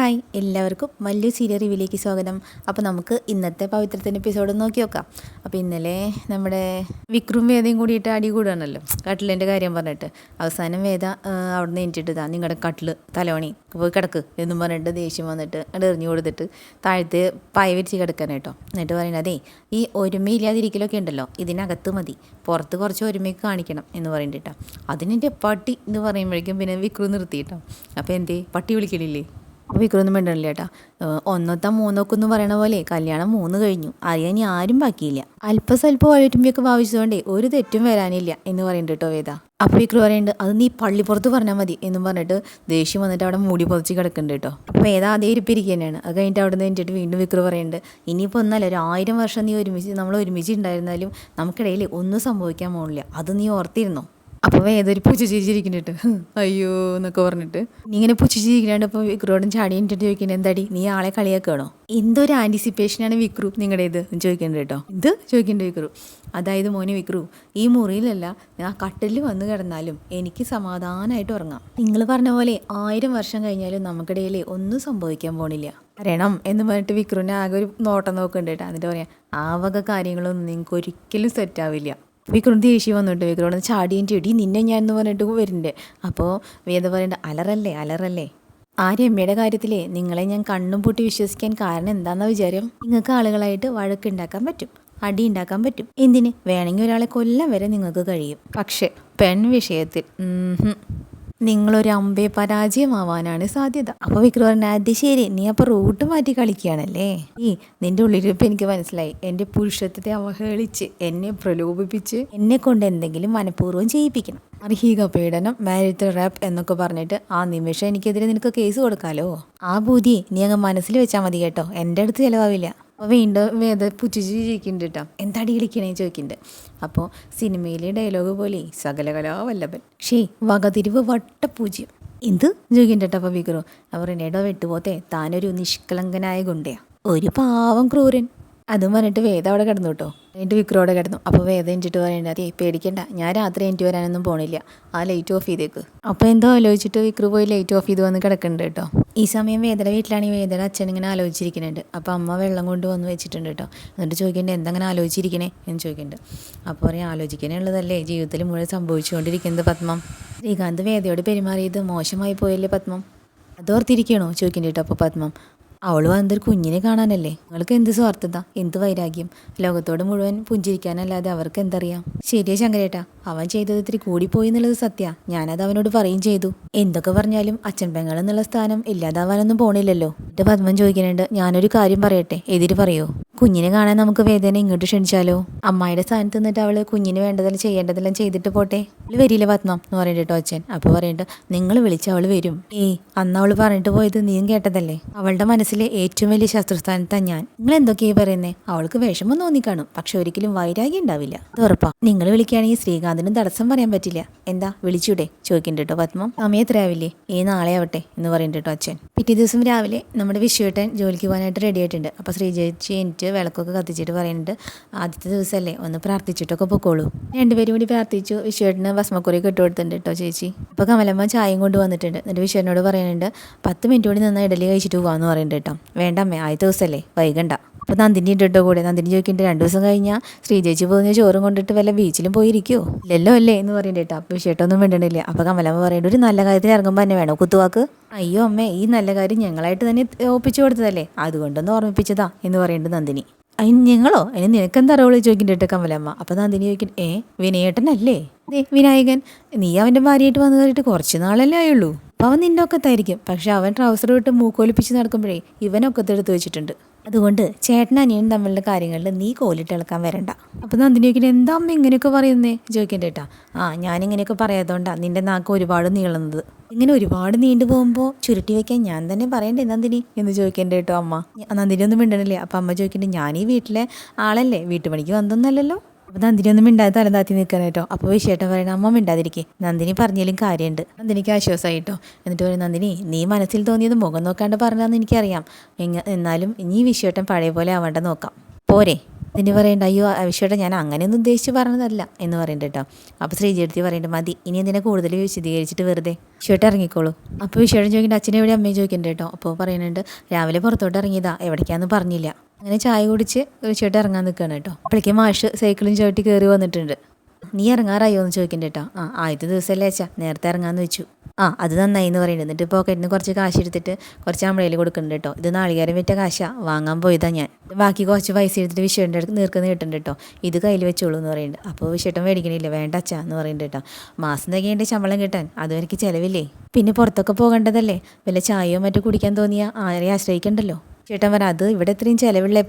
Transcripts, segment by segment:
Hi എല്ലാവർക്കും വലിയ serial റിവ്യൂലേക്ക് സ്വാഗതം. അപ്പോൾ നമുക്ക് ഇന്നത്തെ പവിത്രത്തിന്റെ എപ്പിസോഡ് നോക്കി നോക്കാം. അപ്പോൾ ഇന്നലെ നമ്മുടെ വിക്രും വേദയും കൂടിയിട്ട് അടി കൂടുകയാണല്ലോ. കട്ടിലിന്റെ കാര്യം പറഞ്ഞിട്ട്. അവസാനം വേദ അവിടെ നിന്ന് എനിച്ചിട്ട് നിങ്ങളുടെ കട്ടിൽ തലവണി. പോയി കിടക്ക് എന്നും പറഞ്ഞിട്ട് ദേഷ്യം വന്നിട്ട് അത് എറിഞ്ഞു കൊടുത്തിട്ട് താഴത്ത് പായ വിരിച്ച് കിടക്കാനായിട്ടോ എന്നിട്ട് പറയുന്നത് അതേ ഈ ഒരുമയില്ലാതിരിക്കലൊക്കെ ഉണ്ടല്ലോ. ഇതിനകത്ത് മതി. പുറത്ത് കുറച്ച് ഒരുമയൊക്കെ കാണിക്കണം എന്ന് പറയുന്നുണ്ട് കേട്ടോ. അതിനെന്റെ പട്ടി എന്ന് പറയുമ്പോഴേക്കും പിന്നെ വിക്രു നിർത്തിയിട്ടോ അപ്പോൾ എന്തേ പട്ടി വിളിക്കലില്ലേ വിക്രമൊന്നും വേണ്ടല്ലോ ചേട്ടാ ഒന്നൊത്ത മൂന്നൊക്കെ എന്ന് പറയണ പോലെ കല്യാണം മൂന്ന് കഴിഞ്ഞു. അറിയാൻ ഇനി ആരും ബാക്കിയില്ല. അല്പസ്വല്പം വഴറ്റുമ്പിയൊക്കെ ഭാവിച്ചതുകൊണ്ടേ ഒരു തെറ്റും വരാനില്ല എന്ന് പറയുന്നുണ്ട് കേട്ടോ വേദ. അപ്പോൾ വിക്രു പറയുന്നുണ്ട് അത് നീ പള്ളിപ്പുറത്ത് പറഞ്ഞാൽ മതി എന്നും പറഞ്ഞിട്ട് ദേഷ്യം വന്നിട്ട് അവിടെ മൂടി പൊതിച്ച് കിടക്കുന്നുണ്ട് കേട്ടോ. അപ്പോൾ വേദ അതേ ഇരിപ്പിരിക്കുക തന്നെയാണ് അത് കഴിഞ്ഞിട്ട് അവിടെ നിന്ന് കഴിഞ്ഞിട്ട് വീണ്ടും വിക്രു പറയുന്നുണ്ട് ഇനിയിപ്പോൾ ഒന്നല്ല ഒരു ആയിരം വർഷം നീ ഒരുമിച്ച് നമ്മൾ ഒരുമിച്ച് ഉണ്ടായിരുന്നാലും നമുക്കിടയിൽ ഒന്നും സംഭവിക്കാൻ പോകില്ല അത് നീ ഓർത്തിരുന്നോ? അപ്പോൾ ഏതൊരു പൂച്ച ചിരിച്ചിരിക്കുന്നുണ്ട് അയ്യോ എന്നൊക്കെ പറഞ്ഞിട്ട്. നീ ഇങ്ങനെ പൂച്ച ചിരിക്കുന്നുണ്ട് അപ്പോൾ വിക്രോടും ചാടി എന്നിട്ട് ചോദിക്കുന്നത് എന്താടി നീ ആളെ കളിയാക്കുകയാണോ എന്തൊരു ആന്റിസിപ്പേഷനാണ് വിക്രു നിങ്ങളുടേത്? ചോദിക്കുന്നുണ്ട് കേട്ടോ. ഇത് ചോദിക്കേണ്ട വിക്രു. അതായത് മോനെ വിക്രു ഈ മുറിയിലല്ല ആ കട്ടിൽ വന്ന് കിടന്നാലും എനിക്ക് സമാധാനമായിട്ട് ഉറങ്ങാം. നിങ്ങൾ പറഞ്ഞ പോലെ ആയിരം വർഷം കഴിഞ്ഞാലും നമുക്കിടയിൽ ഒന്നും സംഭവിക്കാൻ പോണില്ല. അറിയണം എന്ന് പറഞ്ഞിട്ട് വിക്രുവിനെ ആകെ ഒരു നോട്ടം നോക്കുന്നുണ്ട് കേട്ടോ. എന്നിട്ട് പറയാം ആ വക കാര്യങ്ങളൊന്നും നിങ്ങൾക്ക് ഒരിക്കലും സെറ്റാവില്ല വിക്രം ദേഷ്യം വന്നിട്ട് വിക്രോട് ചാടിയും ഇടി നിന്നെ ഞാൻ എന്ന് പറഞ്ഞിട്ട് വരുന്നുണ്ട്. അപ്പോൾ വേദ പറയണ്ട അലറല്ലേ അലറല്ലേ? ആ രമ്യയുടെ കാര്യത്തിലേ നിങ്ങളെ ഞാൻ കണ്ണും പൂട്ടി വിശ്വസിക്കാൻ കാരണം എന്താണെന്ന വിചാരം? നിങ്ങൾക്ക് ആളുകളായിട്ട് വഴക്കുണ്ടാക്കാൻ പറ്റും അടി ഉണ്ടാക്കാൻ പറ്റും. എന്തിന്? വേണമെങ്കിൽ ഒരാളെ കൊല്ലാൻ വരെ നിങ്ങൾക്ക് കഴിയും. പക്ഷേ പെൺ വിഷയത്തിൽ. നിങ്ങളൊരു അമ്പേ പരാജയമാവാനാണ് സാധ്യത. അപ്പോൾ വിക്രം അത് ശരി നീ അപ്പോൾ റൂട്ട് മാറ്റി കളിക്കുകയാണല്ലേ? ഈ നിന്റെ ഉള്ളിലിപ്പോൾ എനിക്ക് മനസ്സിലായി. എന്റെ പുരുഷത്വത്തെ അവഹേളിച്ച് എന്നെ പ്രലോഭിപ്പിച്ച് എന്നെ കൊണ്ട് എന്തെങ്കിലും മനഃപൂർവം ചെയ്യിപ്പിക്കണം. അർഹിക പീഡനം മാരിറ്റൽ റാപ്പ് എന്നൊക്കെ പറഞ്ഞിട്ട് ആ നിമിഷം എനിക്കെതിരെ നിനക്ക് കേസ് കൊടുക്കാലോ? ആ ബൂതി നീ അങ്ങ് മനസ്സിൽ വെച്ചാൽ മതി കേട്ടോ. എന്റെ അടുത്ത് ചിലവാവില്ല. അപ്പോൾ വീണ്ടും വേദ പുച്ഛിച്ച് ചോദിക്കുന്നുണ്ട് കേട്ടോ. എന്താടി വിളിക്കണേ ചോദിക്കുന്നുണ്ട്. അപ്പോൾ സിനിമയിലെ ഡയലോഗ് പോലെ സകലകലാ വല്ലഭൻ ഷേ വകതിരിവ് വട്ടപൂജ്യം. എന്ത്? ചോദിക്കുന്നുണ്ട് അപ്പോൾ വിക്രോ അവർ എടോ വെട്ടുപോത്തെ താനൊരു നിഷ്കളങ്കനായ ഗുണ്ടയാണ് ഒരു പാവം ക്രൂരൻ. അതും പറഞ്ഞിട്ട് വേദ അവിടെ കിടന്നു കേട്ടോ. എന്നിട്ട് വിക്രം അവിടെ കിടന്നു. അപ്പോൾ വേദ എനിച്ചിട്ട് പറയേണ്ട അതേ പേടിക്കണ്ട. ഞാൻ രാത്രി എനിക്ക് വരാനൊന്നും പോണില്ല. ആ ലൈറ്റ് ഓഫ് ചെയ്തേക്ക്. അപ്പോൾ എന്തോ ആലോചിച്ചിട്ട് വിക്രു പോയി ലൈറ്റ് ഓഫ് ചെയ്ത് വന്ന് കിടക്കുന്നുണ്ട് കേട്ടോ. ഈ സമയം വേദയുടെ വീട്ടിലാണെങ്കിൽ വേദയുടെ അച്ഛൻ ഇങ്ങനെ ആലോചിച്ചിരിക്കുന്നുണ്ട്. അപ്പോൾ അമ്മ വെള്ളം കൊണ്ട് വന്ന് വെച്ചിട്ടുണ്ട് കേട്ടോ. എന്നിട്ട് ചോദിക്കേണ്ടത് എന്തങ്ങനെ ആലോചിച്ചിരിക്കണേ? എന്ന് ചോദിക്കുന്നുണ്ട്. അപ്പോൾ പറയാം ആലോചിക്കാനുള്ളതല്ലേ ജീവിതത്തിൽ മുഴുവൻ സംഭവിച്ചുകൊണ്ടിരിക്കുന്നത് പത്മം. ശ്രീകാന്ത് വേദയോട് പെരുമാറിയത് മോശമായി പോയല്ലേ പത്മം? അതോർത്തിരിക്കണോ? ചോദിക്കുന്നുണ്ട് കേട്ടോ അപ്പോൾ പത്മം. അവൾ വന്നൊരു കുഞ്ഞിനെ കാണാനല്ലേ? നിങ്ങൾക്ക് എന്ത് സ്വാർത്ഥത? എന്ത് വൈരാഗ്യം? ലോകത്തോട് മുഴുവൻ പുഞ്ചിരിക്കാനല്ലാതെ അവർക്ക് എന്തറിയാം? ശരിയാ ശങ്കരേട്ടാ അവൻ ചെയ്തത് ഇത്തിരി കൂടിപ്പോയി എന്നുള്ളത് സത്യ. ഞാനത് അവനോട് പറയും ചെയ്തു. എന്തൊക്കെ പറഞ്ഞാലും അച്ഛൻ പെങ്ങൾ എന്നുള്ള സ്ഥാനം ഇല്ലാതാവാനൊന്നും പോണില്ലല്ലോ. എന്റെ പത്മൻ ചോദിക്കുന്നുണ്ട് ഞാനൊരു കാര്യം പറയട്ടെ? എതിര് പറയോ? കുഞ്ഞിനെ കാണാൻ നമുക്ക് വേദന ഇങ്ങോട്ട് ക്ഷണിച്ചാലോ? അമ്മായിയുടെ സ്ഥാനത്ത് നിന്നിട്ട് അവൾ കുഞ്ഞിന് വേണ്ടതെല്ലാം ചെയ്യേണ്ടതെല്ലാം ചെയ്തിട്ട് പോട്ടെ? അവൾ വരില്ല പത്മം എന്ന് പറയുന്നുണ്ട് കേട്ടോ അച്ഛൻ. അപ്പോൾ പറയണ്ട നിങ്ങൾ വിളിച്ച അവൾ വരും. ഏയ് അന്ന് അവൾ പറഞ്ഞിട്ട് പോയത് നീയും കേട്ടതല്ലേ? അവളുടെ മനസ്സിലെ ഏറ്റവും വലിയ ശാസ്ത്രസ്ഥാനത്താണ് ഞാൻ. നിങ്ങൾ എന്തൊക്കെയാ പറയുന്നേ? അവൾക്ക് വിഷമം തോന്നിക്കാണും പക്ഷെ ഒരിക്കലും വൈരാഗ്യം ഉണ്ടാവില്ല. ഉറപ്പാ. നിങ്ങൾ വിളിക്കുകയാണെങ്കിൽ ശ്രീകാന്തിനും തടസ്സം പറയാൻ പറ്റില്ല. എന്താ? വിളിച്ചൂടെ? ചോദിക്കുന്നുണ്ട് കേട്ടോ പത്മം. സമയം എത്രയാവില്ലേ ഈ നാളെ ആവട്ടെ എന്ന് പറയുന്നുണ്ട് കേട്ടോ അച്ഛൻ. പിറ്റേ ദിവസം രാവിലെ നമ്മുടെ വിശ്വേട്ടൻ ജോലിക്ക് പോകാനായിട്ട് റെഡി ആയിട്ടുണ്ട്. അപ്പോൾ ശ്രീജേച്ചി എനിക്ക് വിളക്കൊക്കെ കത്തിച്ചിട്ട് പറയുന്നുണ്ട് ആദ്യത്തെ ദിവസമല്ലേ ഒന്ന് പ്രാർത്ഥിച്ചിട്ടൊക്കെ പൊക്കോളൂ. രണ്ടുപേരും കൂടി പ്രാർത്ഥിച്ചു. വിശ്വേട്ടന് ഭസ്മക്കുറി കെട്ടുകൊടുത്തിട്ടുണ്ട് കേട്ടോ ചേച്ചി. അപ്പോൾ കമലമ്മ ചായയും കൊണ്ട് വന്നിട്ടുണ്ട്. എന്നിട്ട് വിശ്വേട്ടനോട് പറയുന്നുണ്ട് പത്ത് മിനിറ്റ് കൂടി നന്നായി ഇഡലി കഴിച്ചിട്ട് പോകാമെന്ന് പറയുന്നുണ്ട് കേട്ടോ. വേണ്ട അമ്മേ ആദ്യത്തെ ദിവസമല്ലേ വൈകണ്ട. അപ്പോൾ നന്ദിനി ഇട്ടിട്ടോ കൂടെ നന്ദിനി ചോദിക്കേണ്ട രണ്ട് ദിവസം കഴിഞ്ഞാൽ ശ്രീജേച്ചി പോകുന്ന ചോറും കൊണ്ടിട്ട് വല്ല ബീച്ചിലും പോയിരിക്കുമോ ഇല്ലല്ലോ അല്ലേ എന്ന് പറയണ്ടേ കേട്ടോ. അപ്പോൾ വിഷയട്ടൊന്നും വേണ്ടണില്ല അപ്പോൾ കമലമ്മ പറയേണ്ട ഒരു നല്ല കാര്യത്തിന് ഇറങ്ങുമ്പോൾ തന്നെ വേണോ? കുത്തുവാക്ക് അയ്യോ അമ്മേ ഈ നല്ല കാര്യം ഞങ്ങളായിട്ട് തന്നെ ഒപ്പിച്ചു കൊടുത്തതല്ലേ? അതുകൊണ്ടൊന്ന് ഓർമ്മിപ്പിച്ചതാ എന്ന് പറയുന്നുണ്ട് നന്ദിനി. അതിന് ഞങ്ങളോ അതിന് നിനക്കെന്താ റോൾ? ചോദിക്കുന്നുണ്ട് കേട്ടോ കമലമ്മ. അപ്പം നന്ദിനി ചോദിക്കും ഏ വിനയേട്ടനല്ലേ? വിനായകൻ നീ അവന്റെ ഭാര്യയായിട്ട് വന്നു കയറിയിട്ട് കുറച്ച് നാളല്ലേ ആയുള്ളൂ? അപ്പോൾ അവൻ നിന്റെ ഒക്കത്തായിരിക്കും. പക്ഷെ അവൻ ട്രൗസർ വിട്ട് മൂക്കൊലിപ്പിച്ച് നടക്കുമ്പോഴേ ഇവനൊക്കത്തെടുത്ത് വെച്ചിട്ടുണ്ട്. അതുകൊണ്ട് ചേട്ടൻ അനിയനും തമ്മിലുള്ള കാര്യങ്ങളിൽ നീ കോലിട്ട് ഇളക്കാൻ വരണ്ട. അപ്പോൾ നന്ദിനി ചോദിക്കുന്നത് എന്താ അമ്മ ഇങ്ങനെയൊക്കെ പറയുന്നേ? ചോദിക്കണ്ട കേട്ടാ. ആ ഞാനിങ്ങനെയൊക്കെ പറയാത്തതുകൊണ്ടാണ് നിന്റെ നാക്ക് ഒരുപാട് നീളുന്നത്. ഇങ്ങനെ ഒരുപാട് നീണ്ടു പോകുമ്പോൾ ചുരുട്ടി വെക്കാൻ ഞാൻ തന്നെ പറയണ്ടേ നന്ദിനി? എന്ന് ചോദിക്കേണ്ട കേട്ടോ അമ്മ. നന്ദിനി ഒന്നും മിണ്ടണില്ലേ. അപ്പം അമ്മ ചോദിക്കണ്ടേ ഞാൻ ഈ വീട്ടിലെ ആളല്ലേ? വീട്ടുപണിക്ക് വന്നൊന്നല്ലല്ലോ? അപ്പോൾ നന്ദിനി ഒന്നും മിണ്ടാതെ തല താത്തി നിൽക്കണം കേട്ടോ. അപ്പോൾ വിശേഷം പറയണ അമ്മ മിണ്ടാതിരിക്കേ. നന്ദിനി പറഞ്ഞാലും കാര്യമുണ്ട് നന്ദിനിക്ക് ആശ്വാസമായി കേട്ടോ. എന്നിട്ട് പറയും നന്ദിനി നീ മനസ്സിൽ തോന്നിയത് മുഖം നോക്കാണ്ട് പറഞ്ഞതെന്ന് എനിക്കറിയാം. എന്നാലും ഇനി വിശേഷം പഴയ പോലെ ആവേണ്ട നോക്കാം. പോരെ. ഇതിന് പറയണ്ട അയ്യോ വിശ്വട്ട ഞാൻ അങ്ങനെയൊന്നും ഉദ്ദേശിച്ച് പറഞ്ഞതല്ല എന്ന് പറയണ്ട കേട്ടോ. അപ്പോൾ ശ്രീജേടുത്തി പറയേണ്ട മതി ഇനി എന്തിനെ കൂടുതൽ വിശദീകരിച്ചിട്ട് വെറുതെ? വിഷയോട്ട് ഇറങ്ങിക്കോളൂ. അപ്പോൾ വിഷയോട് ചോദിക്കേണ്ട അച്ഛനെ എവിടെ അമ്മയും ചോദിക്കുന്നുണ്ട് കേട്ടോ. അപ്പോൾ പറയുന്നുണ്ട് രാവിലെ പുറത്തോട്ട് ഇറങ്ങിയതാ എവിടേക്കാന്ന് പറഞ്ഞില്ല. അങ്ങനെ ചായ കുടിച്ച് വിഷയോട്ട് ഇറങ്ങാൻ നിൽക്കുകയാണ് കേട്ടോ. അപ്പോഴേക്കും മാഷ് സൈക്കിളും ചവിട്ടി കയറി വന്നിട്ടുണ്ട്. നീ ഇറങ്ങാറായോ? എന്ന് ചോദിക്കണ്ട കേട്ടോ. ആ ആദ്യത്തെ ദിവസമല്ലേ അച്ഛാ നേരത്തെ ഇറങ്ങാമെന്ന് വെച്ചു. ആ അത് നന്നായി എന്ന് പറയുന്നത് എന്നിട്ട് പോക്കറ്റിൽ നിന്ന് കുറച്ച് കാശ് എടുത്തിട്ട് കുറച്ച് അമ്പളയിൽ കൊടുക്കുന്നുണ്ട് കേട്ടോ ഇത് നാളികേരം വിറ്റ കാശാ. വാങ്ങാൻ പോയതാണ് ഞാൻ. ബാക്കി കുറച്ച് പൈസ എടുത്തിട്ട് വിഷയുടെ അടുത്ത് നീർക്കുന്ന കിട്ടുന്നുണ്ട് കേട്ടോ ഇത് കയ്യിൽ വെച്ചോളൂ എന്ന് പറയുന്നുണ്ട്. അപ്പോൾ വിഷട്ടം മേടിക്കണില്ല. വേണ്ട അച്ഛാ എന്ന് പറയുന്നുണ്ട് കേട്ടോ മാസം തികയേണ്ട ശമ്പളം കിട്ടാൻ. അതുവരെക്ക് ചിലവില്ലേ? പിന്നെ പുറത്തൊക്കെ പോകേണ്ടതല്ലേ? വല്ല ചായയോ മറ്റോ കുടിക്കാൻ തോന്നിയാൽ ആരെയും ആശ്രയിക്കണ്ടല്ലോ? ചേട്ടൻ പറ അത് ഇവിടെ ഇത്രയും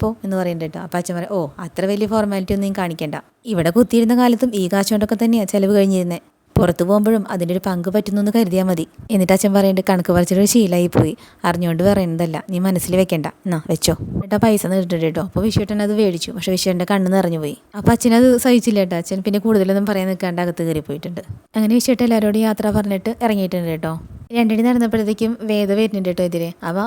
പോ എന്ന് പറയുന്നുണ്ട് കേട്ടോ അപ്പം അച്ഛൻ പറയാം ഓ അത്ര വലിയ ഫോർമാലിറ്റി ഒന്നും കാണിക്കണ്ട. ഇവിടെ കുത്തിയിരുന്ന കാലത്തും ഈ കാശ് കൊണ്ടൊക്കെ തന്നെയാണ് ചിലവ് കഴിഞ്ഞിരുന്നത് പുറത്തു പോകുമ്പോഴും അതിന്റെ ഒരു പങ്ക് പറ്റുന്നു എന്ന് കരുതിയാൽ മതി. എന്നിട്ട് അച്ഛൻ പറയേണ്ടത് കണക്ക് പറിച്ചൊരു ശീലമായി പോയി. അറിഞ്ഞുകൊണ്ട് പറയുന്നതല്ല നീ മനസ്സിൽ വെക്കേണ്ട. എന്നാ വെച്ചോ. ഏട്ടാ പൈസ നീട്ടിട്ട് കേട്ടോ. അപ്പോൾ വിഷുവേട്ടൻ അത് മേടിച്ചു. പക്ഷേ വിഷുവേട്ടന്റെ കണ്ണ് നിറഞ്ഞു പോയി. അപ്പോൾ അച്ഛനത് സഹിച്ചില്ല കേട്ടോ. അച്ഛൻ പിന്നെ കൂടുതലൊന്നും പറയാൻ നിൽക്കാണ്ട് അകത്ത് കയറി പോയിട്ടുണ്ട് അങ്ങനെ വിഷുവേട്ടൻ എല്ലാവരോടും യാത്ര പറഞ്ഞിട്ട് ഇറങ്ങിയിട്ടുണ്ട് കേട്ടോ. രണ്ടടി നടന്നപ്പോഴത്തേക്കും വേദ വരുന്നുണ്ട് കേട്ടോ എതിരെ. അവ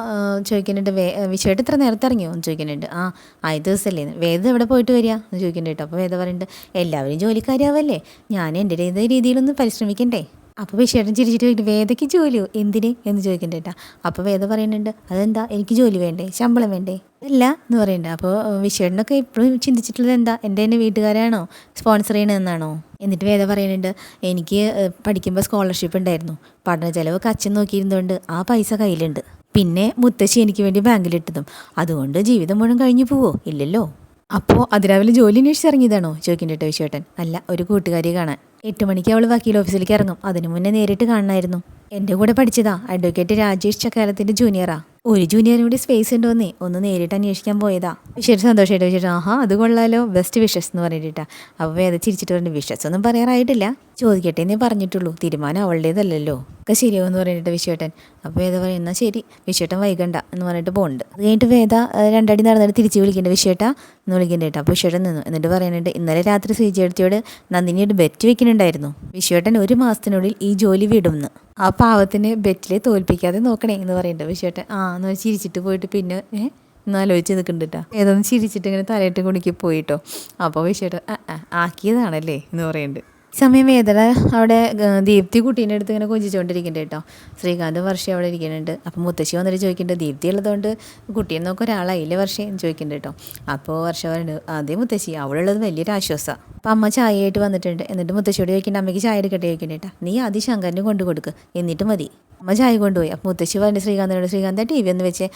ചോദിക്കുന്നുണ്ട് വേ വിഷയമായിട്ട് ഇത്ര നേരത്തെ ഇറങ്ങിയോ? എന്ന് ചോദിക്കുന്നുണ്ട്. ആ ആദ്യ ദിവസമല്ലേ വേദ എവിടെ പോയിട്ട് വരിക? എന്ന് ചോദിക്കുന്നുണ്ട് കേട്ടോ. അപ്പോൾ വേദ പറയുന്നുണ്ട് എല്ലാവരും ജോലിക്കാരാവല്ലേ? ഞാൻ എന്റെ രീതിയിലൊന്ന് പരിശ്രമിക്കണ്ടേ? അപ്പോൾ വിഷയേട്ടൻ ചിരിച്ചിട്ട് ചോദിക്കും വേദയ്ക്ക് ജോലിയോ? എന്തിന്? എന്ന് ചോദിക്കുന്നുണ്ട് കേട്ടോ. അപ്പോൾ വേദ പറയുന്നുണ്ട് അതെന്താ? എനിക്ക് ജോലി വേണ്ടേ? ശമ്പളം വേണ്ടേ? ഇല്ല എന്ന് പറയുന്നുണ്ട്. അപ്പോൾ വിഷയേട്ടനൊക്കെ ഇപ്പോഴും ചിന്തിച്ചിട്ടുള്ളത് എന്താ? എന്റെ തന്നെ വീട്ടുകാരാണോ? സ്പോൺസർ ചെയ്യണമെന്നാണോ എന്നിട്ട് വേദ പറയുന്നുണ്ട് എനിക്ക് പഠിക്കുമ്പോൾ സ്കോളർഷിപ്പ് ഉണ്ടായിരുന്നു. പഠന ചെലവൊക്കെ അച്ഛൻ നോക്കിയിരുന്നതുകൊണ്ട് ആ പൈസ കയ്യിലുണ്ട്. പിന്നെ മുത്തശ്ശി എനിക്ക് വേണ്ടി ബാങ്കിലിട്ടതും. അതുകൊണ്ട് ജീവിതം മുഴുവൻ കഴിഞ്ഞു പോവോ? ഇല്ലല്ലോ. അപ്പോൾ അതിരാവിലെ ജോലി അന്വേഷിച്ച് ഇറങ്ങിയതാണോ ചോദിക്കണ്ടേട്ടോ വിശ്വേട്ടൻ അല്ല ഒരു കൂട്ടുകാരിയെ കാണാൻ. എട്ട് മണിക്ക് അവൾ വക്കീൽ ഓഫീസിലേക്ക് ഇറങ്ങും. അതിനു മുന്നേ നേരിട്ട് കാണണമായിരുന്നു എന്റെ കൂടെ പഠിച്ചതാ. അഡ്വക്കേറ്റ് രാജേഷ് ചക്കാലത്തിന്റെ ജൂനിയറാ ഒരു ജൂനിയറിനും കൂടി സ്പേസ് ഉണ്ടോന്നേ ഒന്ന് നേരിട്ട് അന്വേഷിക്കാൻ പോയതാ. ശരി സന്തോഷമായിട്ട് വെച്ചിട്ട് ആഹാ അത് കൊള്ളാലോ. ബെസ്റ്റ് വിഷസ് എന്ന് പറഞ്ഞിട്ടാ. അപ്പോൾ വേദ ചിരിച്ചിട്ട് പറഞ്ഞു വിഷസ് ഒന്നും പറയാറായിട്ടില്ല. ചോദിക്കട്ടെ എന്നേ പറഞ്ഞിട്ടുള്ളൂ. തീരുമാനം അവളുടേതല്ലല്ലോ. ഒക്കെ ശരിയാവെന്ന് പറഞ്ഞിട്ട് വിശ്വേട്ടൻ. അപ്പോൾ വേദ പറയുന്ന? ശരി. വിശ്വേട്ടൻ വൈകണ്ട എന്ന് പറഞ്ഞിട്ട് പോകുന്നുണ്ട് അത് കഴിഞ്ഞിട്ട് വേദ രണ്ടടി നടന്നിട്ട് തിരിച്ച് വിളിക്കേണ്ട വിശ്വേട്ട. എന്ന് വിളിക്കേണ്ട കേട്ടോ. അപ്പോൾ വിശ്വേട്ടൻ നിന്നു. എന്നിട്ട് പറയുന്നുണ്ട് ഇന്നലെ രാത്രി ശ്രീജേടത്തിയോട് നന്ദിനിയോട് ബെറ്റ് വെക്കുന്നുണ്ടായിരുന്നു. വിശ്വേട്ടൻ ഒരു മാസത്തിനുള്ളിൽ ഈ ജോലി വിടുമെന്ന് ആ പാവത്തിന് ബെറ്റിലെ തോൽപ്പിക്കാതെ നോക്കണേ എന്ന് പറയുന്നുണ്ട് വിശ്വേട്ടൻ. ആ എന്ന് പറഞ്ഞ് ചിരിച്ചിട്ട് പോയിട്ട് പിന്നെ ഏഹ് ഒന്ന് ആലോചിച്ച് നിൽക്കുന്നുണ്ട് ഏതൊന്ന് ചിരിച്ചിട്ട് ഇങ്ങനെ തലയിട്ട് കുണിക്ക് പോയിട്ടോ അപ്പോൾ വിഷയം ആ ആ, ആക്കിയതാണല്ലേ? എന്ന് പറയുന്നുണ്ട്. സമയം വേദന അവിടെ ദീപ്തി കുട്ടീന്റെ അടുത്ത് ഇങ്ങനെ കൊഞ്ചിച്ചുകൊണ്ടിരിക്കുന്നുണ്ട് കേട്ടോ. ശ്രീകാന്ത് വർഷം അവിടെ ഇരിക്കുന്നുണ്ട് അപ്പം മുത്തശ്ശി വന്നിട്ട് ചോദിക്കുന്നുണ്ട് ദീപ്തി ഉള്ളതുകൊണ്ട് കുട്ടിയെ നോക്കാൻ ഒരാളായില്ലേ വർഷം ചോദിക്കുന്നുണ്ട് കേട്ടോ. അപ്പോൾ വർഷം പറഞ്ഞു അതേ മുത്തശ്ശി അവളുള്ളത് വലിയൊരു ആശ്വാസമാണ് അപ്പം അമ്മ ചായയായിട്ട് വന്നിട്ടുണ്ട്. എന്നിട്ട് മുത്തശ്ശിയോട് ചോദിക്കേണ്ട അമ്മയ്ക്ക് ചായ എടുക്കട്ടെ? ചോദിക്കണ്ടേട്ടാ നീ ആദ്യം ശങ്കറിന് കൊണ്ട് കൊടുക്ക് എന്നിട്ട് മതി. അമ്മ ചായ കൊണ്ടുപോയി. അപ്പം മുത്തശ്ശി പറഞ്ഞു ശ്രീകാന്തനോട് ശ്രീകാന്ത ടി വി എന്ന് വെച്ച്.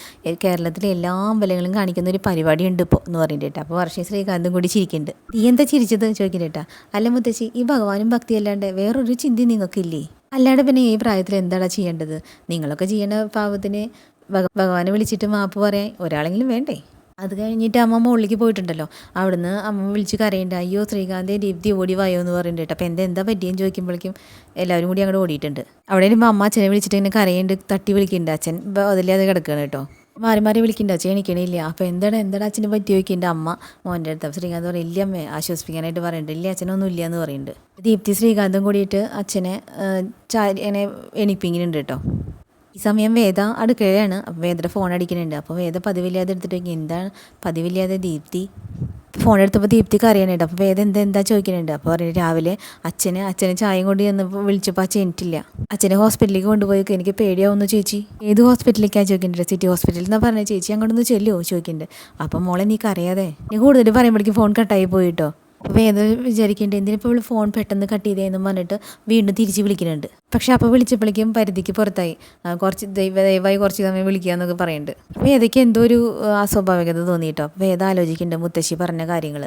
കേരളത്തിലെ എല്ലാ അമ്പലങ്ങളും കാണിക്കുന്ന ഒരു പരിപാടി ഉണ്ട് ഇപ്പോൾ എന്ന് പറഞ്ഞിട്ട് അപ്പോൾ വർഷം ശ്രീകാന്തും കൂടി ചിരിക്കുന്നുണ്ട് നീ എന്താ ചിരിച്ചത്? ചോദിക്കുന്നുണ്ട് അല്ല മുത്തശ്ശി ഈ ഭഗവാനും ഭക്തി അല്ലാണ്ട് വേറൊരു ചിന്തി നിങ്ങൾക്കില്ലേ? അല്ലാണ്ട് പിന്നെ ഈ പ്രായത്തിൽ എന്താടാ ചെയ്യേണ്ടത്? നിങ്ങളൊക്കെ ചെയ്യണ പാവത്തിന് ഭഗവാനെ വിളിച്ചിട്ട് മാപ്പ് പറയാൻ ഒരാളെങ്കിലും വേണ്ടേ? അത് കഴിഞ്ഞിട്ട് അമ്മ മുകളിലേക്ക് പോയിട്ടുണ്ടല്ലോ. അവിടുന്ന് അമ്മ വിളിച്ച് കരയുണ്ട് അയ്യോ ശ്രീകാന്തെ ദീപ്തി ഓടി വായോ എന്ന് പറയുന്നുണ്ട് കേട്ടോ. അപ്പോൾ എന്താ എന്താ പറ്റിയെന്ന് ചോദിക്കുമ്പോഴേക്കും എല്ലാവരും കൂടി അങ്ങോട്ട് ഓടിയിട്ടുണ്ട്. അവിടെ വരുമ്പോൾ അമ്മ അച്ഛനെ വിളിച്ചിട്ട് ഇങ്ങനെ കരയുണ്ട് തട്ടി വിളിക്കുന്നുണ്ട്. അച്ഛൻ അതില്ലാതെ കിടക്കുകയാണ് കേട്ടോ. മാറി മാറി വിളിക്കണ്ടോ. അച്ഛൻ എണീക്കണില്ല. അപ്പോൾ എന്താണ് എന്താണ് അച്ഛനെ പറ്റി ചോദിക്കേണ്ട അമ്മ മോന്റെ അടുത്ത്. ശ്രീകാന്ത് പറയും ഇല്ല അമ്മേ ആശ്വസിപ്പിക്കാനായിട്ട് പറയുന്നുണ്ട് ഇല്ല അച്ഛനൊന്നും ഇല്ല എന്ന് പറയുന്നുണ്ട് ദീപ്തി ശ്രീകാന്തും കൂടിയിട്ട് അച്ഛനെ ചാരിനെ എണിപ്പിക്കുന്നുണ്ട് കേട്ടോ. ഈ സമയം വേദ അടുക്കളയാണ് അപ്പോൾ വേദയുടെ ഫോൺ അടിക്കുന്നുണ്ട്. അപ്പോൾ വേദ പതിവില്ലാതെ എടുത്തിട്ട് എന്താണ് പതിവില്ലാതെ ദീപ്തി? ഫോൺ എടുത്തപ്പോൾ ദീപ്തിക്ക് അറിയാനുണ്ട് അപ്പോൾ വേദ എന്താ എന്താ ചോദിക്കുന്നുണ്ട് അപ്പോൾ പറഞ്ഞു രാവിലെ അച്ഛന് അച്ഛനെ ചായയും കൊണ്ട് ചെന്നപ്പോൾ വിളിച്ചപ്പോൾ അച്ഛൻ എനിക്കില്ല. അച്ഛനെ ഹോസ്പിറ്റലിലേക്ക് കൊണ്ടുപോയി എനിക്ക് പേടിയാവുന്നു ചേച്ചി. ഏത് ഹോസ്പിറ്റലിലേക്കാണ് ചോദിക്കുന്നുണ്ട് സിറ്റി ഹോസ്പിറ്റലിൽ എന്നാ പറഞ്ഞത് ചേച്ചി അങ്ങോട്ടൊന്ന് ചെല്ലുമോ ചോദിക്കുന്നുണ്ട് അപ്പം മോളെ നീ അറിയാതെ നീ കൂടുതൽ പറയുമ്പോഴേക്കും ഫോൺ കട്ടായി പോയിട്ടോ വേദ വിചാരിക്കേണ്ടത് എന്തിനിപ്പോൾ ഇവൾ ഫോൺ പെട്ടെന്ന് കട്ട് ചെയ്തേന്നും പറഞ്ഞിട്ട് വീണ്ടും തിരിച്ച് വിളിക്കുന്നുണ്ട്. പക്ഷെ അപ്പോൾ വിളിച്ചപ്പോഴേക്കും പരിധിക്ക് പുറത്തായി. കുറച്ച് ദൈവ ദയവായി കുറച്ച് സമയം വിളിക്കുക എന്നൊക്കെ പറയുന്നുണ്ട്. വേദയ്ക്ക് എന്തോ ഒരു അസ്വാഭാവികത തോന്നിയിട്ടോ? വേദ ആലോചിക്കുന്നുണ്ട് മുത്തശ്ശി പറഞ്ഞ കാര്യങ്ങൾ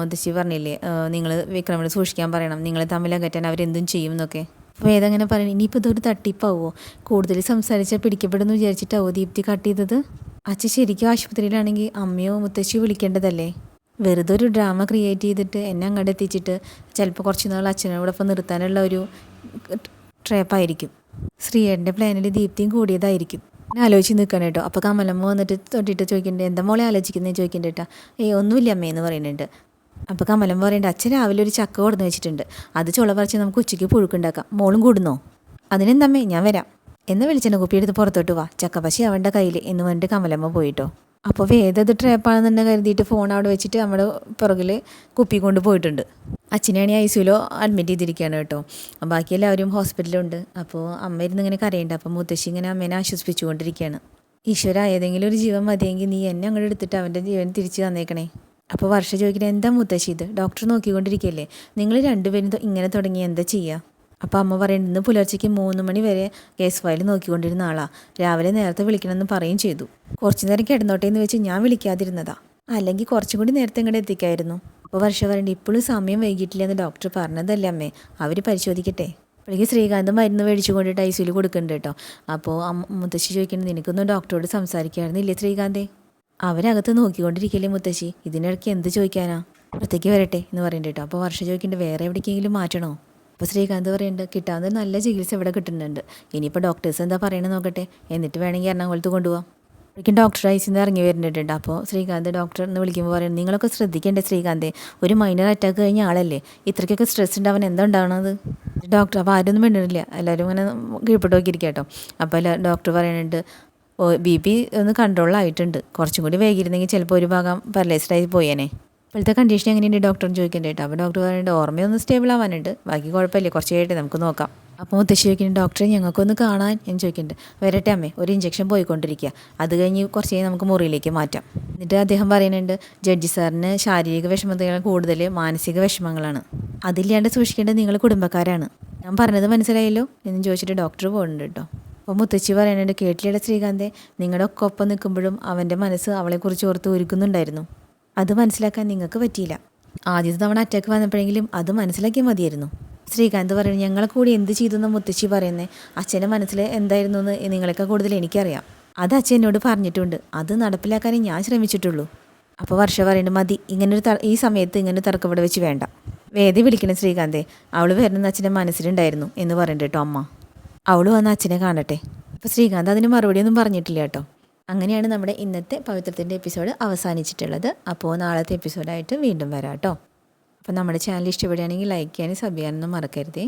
മുത്തശ്ശി പറഞ്ഞില്ലേ നിങ്ങൾ വിക്രമിന് സൂക്ഷിക്കാൻ പറയണം നിങ്ങളെ തമ്മിൽ അകറ്റാൻ അവരെന്തും ചെയ്യും എന്നൊക്കെ. വേദ അങ്ങനെ പറയണം ഇനിയിപ്പോൾ ഇതൊരു തട്ടിപ്പാവോ? കൂടുതൽ സംസാരിച്ചാൽ പിടിക്കപ്പെടുമെന്ന് വിചാരിച്ചിട്ടാവോ ദീപ്തി കട്ട് ചെയ്തത്? അച്ഛൻ ശരിക്കും ആശുപത്രിയിലാണെങ്കിൽ അമ്മയോ മുത്തശ്ശിയോ വിളിക്കേണ്ടതല്ലേ? വെറുതെ ഒരു ഡ്രാമ ക്രിയേറ്റ് ചെയ്തിട്ട് എന്നെ അങ്ങോട്ട് എത്തിച്ചിട്ട് ചിലപ്പോൾ കുറച്ച് നാൾ അച്ഛനോടൊപ്പം നിർത്താനുള്ള ഒരു ട്രാപ്പായിരിക്കും ശ്രീയേട്ടന്റെ പ്ലാനിൽ ദീപ്തിയും കൂടിയതായിരിക്കും. ഞാൻ ആലോചിച്ച് നിൽക്കണം കേട്ടോ. അപ്പോൾ കമലമ്മ വന്നിട്ട് തൊട്ടിട്ട് ചോദിക്കണ്ടേ എന്താ മോളെ ആലോചിക്കുന്നത് ചോദിക്കുന്നുണ്ട് കേട്ടോ. ഏയ് ഒന്നുമില്ല അമ്മേ എന്ന് പറയുന്നുണ്ട്. അപ്പോൾ കമലമ്മ പറയേണ്ട അച്ഛൻ രാവിലെ ഒരു ചക്ക കൊടുന്ന് വെച്ചിട്ടുണ്ട്. അത് ചുള പറിച്ച് നമുക്ക് ഉച്ചയ്ക്ക് പുഴുക്കുണ്ടാക്കാം മോളും കൂടുന്നോ? അതിനെന്തമ്മേ ഞാൻ വരാം. എന്ന് വിളിച്ചെന്നെ കുപ്പിയെടുത്ത് പുറത്തോട്ട് വാ. ചക്കപ്പശി അവന്റെ കയ്യിൽ എന്ന് പറഞ്ഞിട്ട് കമലമ്മ പോയിട്ടോ അപ്പോൾ വേദത് ട്രാപ്പാണെന്ന് തന്നെ കരുതിയിട്ട് ഫോൺ അവിടെ വെച്ചിട്ട് നമ്മുടെ പുറകിൽ കുപ്പി കൊണ്ട് പോയിട്ടുണ്ട്. അച്ഛനെയാണെങ്കിൽ ഐ സിയിലോ അഡ്മിറ്റ് ചെയ്തിരിക്കുകയാണ് കേട്ടോ. ബാക്കി എല്ലാവരും ഹോസ്പിറ്റലുണ്ട് അപ്പോൾ അമ്മ ഇരുന്ന് ഇങ്ങനെ കരയുണ്ട്. അപ്പോൾ മുത്തശ്ശി ഇങ്ങനെ അമ്മേനെ ആശ്വസിപ്പിച്ചുകൊണ്ടിരിക്കുകയാണ്. ഈശ്വര ഏതെങ്കിലും ഒരു ജീവൻ മതിയെങ്കിൽ നീ എന്നെ അങ്ങോട്ട് എടുത്തിട്ട് അവന്റെ ജീവൻ തിരിച്ചു തന്നേക്കണേ. അപ്പോൾ വർഷ ചോദിക്കണേ എന്താ മുത്തശ്ശി ഇത്? ഡോക്ടർ നോക്കിക്കൊണ്ടിരിക്കുകയല്ലേ നിങ്ങൾ രണ്ടുപേരും ഇങ്ങനെ തുടങ്ങി എന്താ ചെയ്യുക? അപ്പോൾ അമ്മ പറയുന്നത് ഇന്ന് പുലർച്ചയ്ക്ക് മൂന്ന് മണി വരെ കേസ് ഫയൽ നോക്കിക്കൊണ്ടിരുന്ന ആളാണ് രാവിലെ നേരത്തെ വിളിക്കണമെന്ന് പറയുകയും ചെയ്തു. കുറച്ച് നേരം കിടന്നോട്ടെ എന്ന് വെച്ച് ഞാൻ വിളിക്കാതിരുന്നതാ. അല്ലെങ്കിൽ കുറച്ചും കൂടി നേരത്തെ ഇങ്ങോട്ട് എത്തിക്കായിരുന്നു. അപ്പോൾ വർഷ വരണ്ട് ഇപ്പോഴും സമയം വൈകിട്ടില്ല എന്ന് ഡോക്ടർ പറഞ്ഞതല്ലേ അമ്മേ. അവർ പരിശോധിക്കട്ടെ. അപ്പോഴേക്ക് ശ്രീകാന്ത് മരുന്ന് മേടിച്ചു കൊണ്ടിട്ട് ഐ സിയിൽ കൊടുക്കുന്നുണ്ട് കേട്ടോ അപ്പോൾ മുത്തശ്ശി ചോദിക്കുന്നത് നിനക്കൊന്നും ഡോക്ടറോട് സംസാരിക്കായിരുന്നില്ലേ ശ്രീകാന്തേ? അവരകത്ത് നോക്കിക്കൊണ്ടിരിക്കല്ലേ മുത്തശ്ശി. ഇതിനിടയ്ക്ക് എന്ത് ചോദിക്കാനാ? പുറത്തേക്ക് വരട്ടെ എന്ന് പറയുന്നുണ്ട് കേട്ടോ അപ്പോൾ വർഷ ചോദിക്കുന്നുണ്ട് വേറെ എവിടേക്കെങ്കിലും മാറ്റണോ? അപ്പോൾ ശ്രീകാന്ത് പറയുന്നുണ്ട് കിട്ടാവുന്ന നല്ല ചികിത്സ ഇവിടെ കിട്ടുന്നുണ്ട്. ഇനിയിപ്പോൾ ഡോക്ടേഴ്സ് എന്താ പറയണത് നോക്കട്ടെ? എന്നിട്ട് വേണമെങ്കിൽ എറണാകുളത്ത് കൊണ്ടുപോകാം ഒരിക്കലും ഡോക്ടർ ഐസിൽ നിന്ന് ഇറങ്ങി വരുന്നുണ്ട് അപ്പോൾ ശ്രീകാന്ത് ഡോക്ടർ എന്ന് വിളിക്കുമ്പോൾ പറയുന്നത് നിങ്ങളൊക്കെ ശ്രദ്ധിക്കേണ്ടേ ശ്രീകാന്തെ? ഒരു മൈനർ അറ്റാക്ക് കഴിഞ്ഞ ആളല്ലേ? ഇത്രയ്ക്കൊക്കെ സ്ട്രെസ് ഉണ്ടാവാൻ എന്താ ഉണ്ടാവണത്? ഡോക്ടർ അപ്പോൾ ആരൊന്നും വേണ്ടില്ല എല്ലാവരും ഇങ്ങനെ കീഴ്പ്പെട്ട് നോക്കിയിരിക്കുക അപ്പോൾ ഡോക്ടർ പറയുന്നുണ്ട് ബി പി ഒന്ന് കൺട്രോളായിട്ടുണ്ട് കുറച്ചും കൂടി വൈകിയിരുന്നെങ്കിൽ ചിലപ്പോൾ ഒരു ഭാഗം പാരലൈസ്ഡായി പോയേനെ. ഇപ്പോഴത്തെ കണ്ടീഷൻ എങ്ങനെയുണ്ട്? ഡോക്ടർ ചോദിക്കണ്ടേ കേട്ടോ. അപ്പോൾ ഡോക്ടർ പറയുന്നുണ്ട് ഓർമ്മയൊന്ന് സ്റ്റേബിൾ ആവാനുണ്ട്. ബാക്കി കുഴപ്പമില്ല. കുറച്ച് കഴിഞ്ഞിട്ട് നമുക്ക് നോക്കാം. അപ്പോൾ മുത്തശ്ശി ചോദിക്കുന്നുണ്ട് ഡോക്ടറെ ഞങ്ങൾക്കൊന്ന് കാണാൻ എന്ന് ചോദിക്കുന്നുണ്ട്. വരട്ടെ അമ്മേ ഒരു ഇഞ്ചക്ഷൻ പോയിക്കൊണ്ടിരിക്കുക. അത് കഴിഞ്ഞ് കുറച്ച് കഴിഞ്ഞ് നമുക്ക് മുറിയിലേക്ക് മാറ്റാം. എന്നിട്ട് അദ്ദേഹം പറയുന്നുണ്ട് ജഡ്ജി സാറിന് ശാരീരിക വിഷമതകൾ കൂടുതൽ മാനസിക വിഷമങ്ങളാണ്. അതില്ലാണ്ട് സൂക്ഷിക്കേണ്ടത് നിങ്ങൾ കുടുംബക്കാരാണ്. ഞാൻ പറഞ്ഞത് മനസ്സിലായല്ലോ എന്ന് ചോദിച്ചിട്ട് ഡോക്ടർ പോകുന്നുണ്ട് കേട്ടോ. അപ്പോൾ മുത്തശ്ശി പറയുന്നുണ്ട് കേട്ടിയുടെ ശ്രീകാന്തെ നിങ്ങളുടെ ഒക്കെ ഒപ്പം നിൽക്കുമ്പോഴും അവന്റെ മനസ്സ് അവളെക്കുറിച്ച് ഓർത്ത് ഒരുക്കുന്നുണ്ടായിരുന്നു. അത് മനസ്സിലാക്കാൻ നിങ്ങൾക്ക് പറ്റിയില്ല. ആദ്യത്തെ തവണ അറ്റാക്ക് വന്നപ്പോഴെങ്കിലും അത് മനസ്സിലാക്കിയാൽ മതിയായിരുന്നു. ശ്രീകാന്ത് പറയുന്നത് ഞങ്ങളെ കൂടി എന്ത് ചെയ്തു എന്ന് മുത്തശ്ശി പറയുന്നത് അച്ഛന്റെ മനസ്സിൽ എന്തായിരുന്നു എന്ന് നിങ്ങളെക്കാൾ കൂടുതൽ എനിക്കറിയാം. അത് അച്ഛൻ എന്നോട് പറഞ്ഞിട്ടുണ്ട്. അത് നടപ്പിലാക്കാനേ ഞാൻ ശ്രമിച്ചിട്ടുള്ളൂ. അപ്പോൾ വർഷ പറയുന്നത് മതി ഇങ്ങനൊരു ഈ സമയത്ത് ഇങ്ങനെ തർക്കം ഇവിടെ വെച്ച് വേണ്ട. വേദി വിളിക്കണം ശ്രീകാന്തെ. അവൾ വരുന്ന അച്ഛന്റെ മനസ്സിലുണ്ടായിരുന്നു എന്ന് പറയണ്ട കേട്ടോ അമ്മ. അവൾ വന്ന് അച്ഛനെ കാണട്ടെ. അപ്പോൾ ശ്രീകാന്ത് അതിന് മറുപടിയൊന്നും പറഞ്ഞിട്ടില്ല കേട്ടോ അങ്ങനെയാണ് നമ്മുടെ ഇന്നത്തെ പവിത്രത്തിന്റെ എപ്പിസോഡ് അവസാനിച്ചിട്ടുള്ളത്. അപ്പോൾ നാളത്തെ എപ്പിസോഡായിട്ട് വീണ്ടും വരാം കേട്ടോ അപ്പോൾ നമ്മുടെ ചാനൽ ഇഷ്ടപ്പെടുകയാണെങ്കിൽ ലൈക്ക് ചെയ്യാനും സബ് ചെയ്യാനൊന്നും മറക്കരുതേ.